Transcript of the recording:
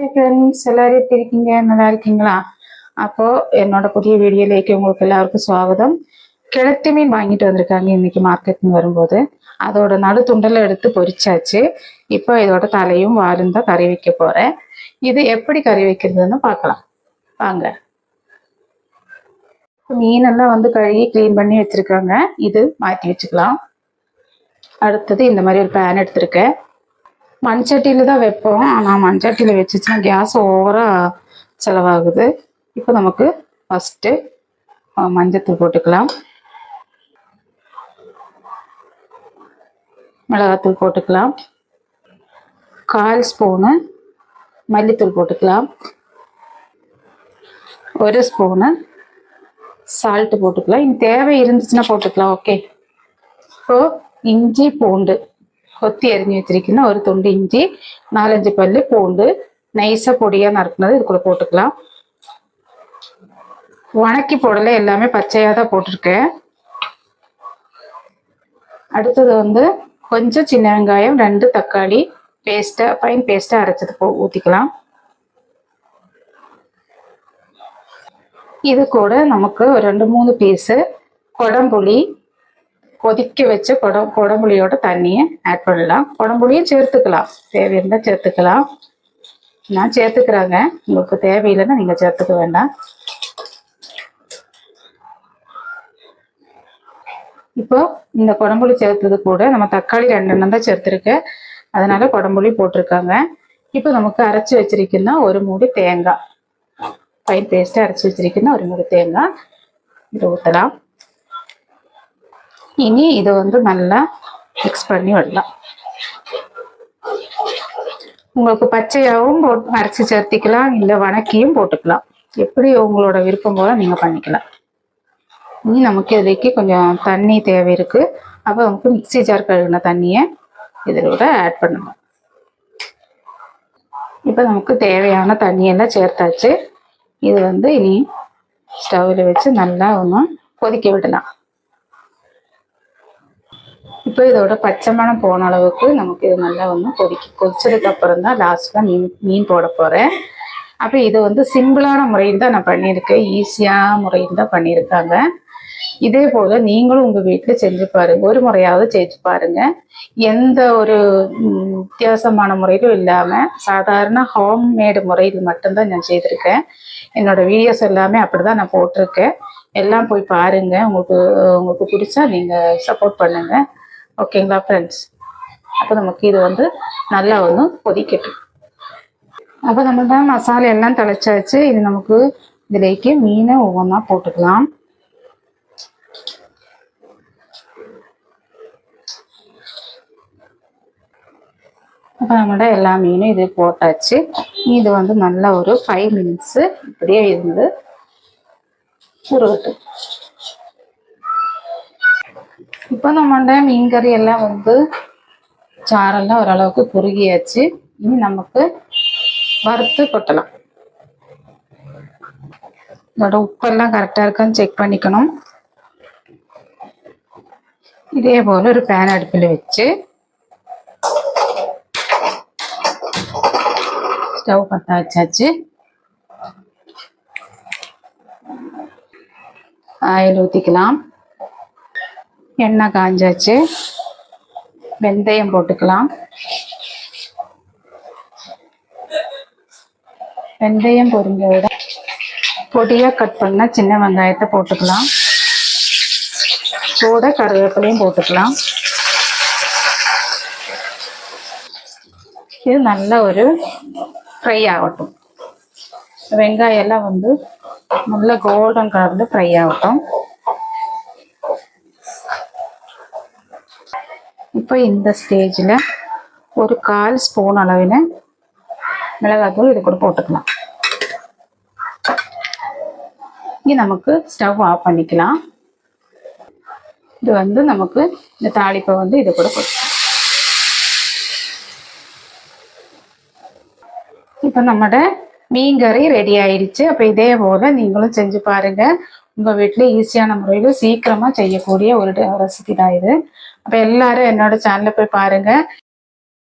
Hi friends எல்லாரும் எப்படி இருக்கீங்க? நல்லா இருக்கீங்களா? அப்போ என்னோட புதிய வீடியோலேக்கு உங்களுக்கு எல்லாருக்கும் சுவாகதம். கிழத்து மீன் வாங்கிட்டு வந்திருக்காங்க இன்னைக்கு மார்க்கெட்னு வரும்போது. அதோட நடு துண்டலை எடுத்து பொரிச்சாச்சு. இப்போ இதோட தலையும் வாலும் தான் கறி வைக்க போறேன். இது எப்படி கறி வைக்கிறதுன்னு பார்க்கலாம். வாங்க. மீனெல்லாம் வந்து கழுகி க்ளீன் பண்ணி வச்சிருக்காங்க. இது மாற்றி வச்சுக்கலாம். அடுத்தது இந்த மாதிரி ஒரு பேன் எடுத்திருக்கேன். மண்சட்டியில் தான் வைப்போம். ஆனால் மண்சட்டியில் வச்சுச்சுன்னா கேஸ் ஓவராக செலவாகுது. இப்போ நமக்கு ஃபஸ்ட்டு மஞ்சத்தூள் போட்டுக்கலாம். மிளகாத்தூள் போட்டுக்கலாம். கால் ஸ்பூனு மல்லித்தூள் போட்டுக்கலாம். ஒரு ஸ்பூனு சால்ட்டு போட்டுக்கலாம். இனி தேவை இருந்துச்சுன்னா போட்டுக்கலாம். ஓகே இப்போ இஞ்சி பூண்டு கொத்தி அரிஞ்சு வச்சிருக்கணும் ஒரு துண்டு இஞ்சி நாலஞ்சு பல்லு பூண்டு நைஸாக பொடியாக நறுக்குனது இதுக்குள்ள போட்டுக்கலாம் வணக்கி போடல எல்லாமே பச்சையாக தான் போட்டிருக்கேன் அடுத்தது வந்து கொஞ்சம் சின்ன வெங்காயம் ரெண்டு தக்காளி பேஸ்ட்டாக ஃபைன் பேஸ்ட்டாக அரைச்சது போ ஊற்றிக்கலாம் இது கூட நமக்கு ஒரு ரெண்டு மூணு பீஸு குடம்புளி கொதிக்க வச்ச குடம் குடம்புளியோட தண்ணியை ஆட் பண்ணலாம். குடம்புளியும் சேர்த்துக்கலாம். தேவையிருந்தால் சேர்த்துக்கலாம். நான் சேர்த்துக்கிறாங்க. உங்களுக்கு தேவையில்லைன்னா நீங்கள் சேர்த்துக்க வேண்டாம். இப்போ இந்த குடம்புளி சேர்த்தது கூட நம்ம தக்காளி ரெண்டெண்ணம் தான் சேர்த்துருக்கேன் அதனால குடம்புளி போட்டிருக்காங்க. இப்போ நமக்கு அரைச்சி வச்சிருக்குன்னா ஒரு மூடி தேங்காய். ஃபைன் பேஸ்ட்டாக அரைச்சி வச்சிருக்குன்னா ஒரு மூடி தேங்காய். இதை ஊற்றலாம் இனி இதை வந்து நல்லா மிக்ஸ் பண்ணி விடலாம். உங்களுக்கு பச்சையாகவும் போட்டு அரைச்சி சேர்த்திக்கலாம் இல்லை வணக்கியும் போட்டுக்கலாம். எப்படி உங்களோட விருப்பம் போல நீங்கள் பண்ணிக்கலாம். இனி நமக்கு இதுக்கு கொஞ்சம் தண்ணி தேவை இருக்கு. அப்போ நமக்கு மிக்ஸி ஜார் கழுவின தண்ணியை இதோட ஆட் பண்ணணும். இப்போ நமக்கு தேவையான தண்ணியெல்லாம் சேர்த்தாச்சு. இது வந்து இனி ஸ்டவ்வில் வச்சு நல்லா ஒன்று கொதிக்க விடலாம். இப்போ இதோட பச்சை மணம் போன அளவுக்கு நமக்கு இது நல்லா ஒன்று கொதிக்க. கொதிச்சதுக்கு அப்புறம் தான் லாஸ்ட்டில் மீன் மீன் போட போகிறேன் அப்போ இது வந்து சிம்பிளான முறையில் தான் நான் பண்ணியிருக்கேன். ஈஸியான முறையில் தான் பண்ணியிருக்காங்க. இதே போல் நீங்களும் உங்கள் வீட்டில் செஞ்சு பாருங்கள் ஒரு முறையாவது செஞ்சு பாருங்கள் எந்த ஒரு வித்தியாசமான முறையிலும் இல்லாமல் சாதாரண ஹோம்மேடு முறையில் மட்டும்தான் நான் செய்திருக்கேன். என்னோட வீடியோஸ் எல்லாமே அப்படிதான் நான் போட்டிருக்கேன். எல்லாம் போய் பாருங்கள் உங்களுக்கு உங்களுக்கு பிடிச்சா நீங்கள் சப்போர்ட் பண்ணுங்கள் ஓகேங்களா ஃப்ரெண்ட்ஸ் அப்போ நமக்கு இது வந்து நல்லா வந்து கொதிக்கட்டும். அப்போ நம்ம தான் மசாலா எல்லாம் தொலைச்சாச்சு இது நமக்கு இதுலேக்கு மீனை ஒவ்வொன்றா போட்டுக்கலாம். அப்போ நம்மளோட எல்லா மீனும் இது போட்டாச்சு. இது வந்து நல்லா ஒரு ஃபைவ் மினிட்ஸு இப்படியே இருந்து உருவட்டும் இப்போ நம்மளோட மீன் கறி எல்லாம் வந்து சாரெல்லாம் ஓரளவுக்கு குறுகியாச்சு. இனி நமக்கு வறுத்து கொட்டலாம். இதோட உப்பெல்லாம் கரெக்டாக இருக்கான்னு செக் பண்ணிக்கணும். இதே போல் ஒரு பேன் அடுப்பில் வச்சு ஸ்டவ் பற்ற வச்சாச்சு. ஆயில் ஊற்றிக்கலாம் எண்ணெய் காஞ்சாச்சு. வெந்தயம் போட்டுக்கலாம். வெந்தயம் பொரிஞ்ச விட பொடியாக கட் பண்ண சின்ன வெங்காயத்தை போட்டுக்கலாம். கூட கருவேப்பிலையும் போட்டுக்கலாம். இது நல்ல ஒரு ஃப்ரை ஆகட்டும். வெங்காயம் எல்லாம் வந்து நல்ல கோல்டன் கலரில் ஃப்ரை ஆகட்டும். இப்போ இந்த ஸ்டேஜில் ஒரு கால் ஸ்பூன் அளவில் மிளகாத்தூள் இது கூட போட்டுக்கலாம். இங்கே நமக்கு ஸ்டவ் ஆஃப் பண்ணிக்கலாம். இது வந்து நமக்கு இந்த தாளிப்பை வந்து இது கூட போட்டுக்கலாம். இப்போ நம்மட மீன் கறி ரெடி ஆயிடுச்சு. அப்போ இதே போல் நீங்களும் செஞ்சு பாருங்க. உங்கள் வீட்டில் ஈஸியான முறையில் சீக்கிரமாக செய்யக்கூடிய ஒரு ரெசிபி தான் இது. அப்போ எல்லாரும் என்னோட சேனலில் போய் பாருங்க.